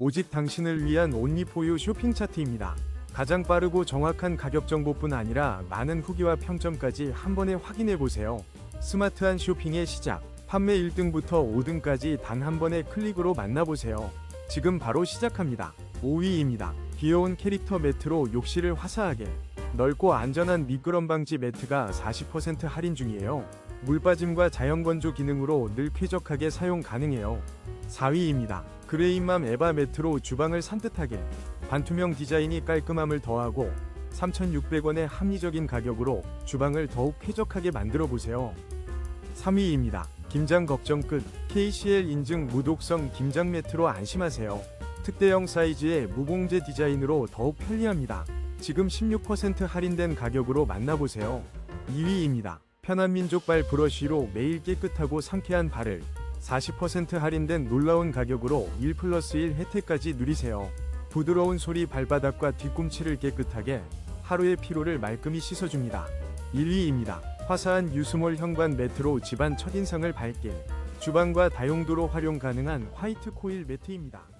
오직 당신을 위한 온리포유 쇼핑 차트입니다. 가장 빠르고 정확한 가격 정보뿐 아니라 많은 후기와 평점까지 한 번에 확인해 보세요. 스마트한 쇼핑의 시작. 판매 1등부터 5등까지 단 한 번의 클릭으로 만나보세요. 지금 바로 시작합니다. 5위입니다. 귀여운 캐릭터 매트로 욕실을 화사하게. 넓고 안전한 미끄럼 방지 매트가 40% 할인 중이에요. 물 빠짐과 자연 건조 기능으로 늘 쾌적하게 사용 가능해요. 4위입니다. 그레인맘 에바 매트로 주방을 산뜻하게. 반투명 디자인이 깔끔함을 더하고 3,600원의 합리적인 가격으로 주방을 더욱 쾌적하게 만들어 보세요. 3위입니다. 김장 걱정 끝. KCL 인증 무독성 김장 매트로 안심하세요. 특대형 사이즈의 무공제 디자인으로 더욱 편리합니다. 지금 16% 할인된 가격으로 만나보세요. 2위입니다. 편한 민족발 브러쉬로 매일 깨끗하고 상쾌한 발을 40% 할인된 놀라운 가격으로 1 플러스 1 혜택까지 누리세요. 부드러운 소리 발바닥과 뒤꿈치를 깨끗하게 하루의 피로를 말끔히 씻어줍니다. 1위입니다. 화사한 유스몰 현관 매트로 집안 첫인상을 밝게 주방과 다용도로 활용 가능한 화이트 코일 매트입니다.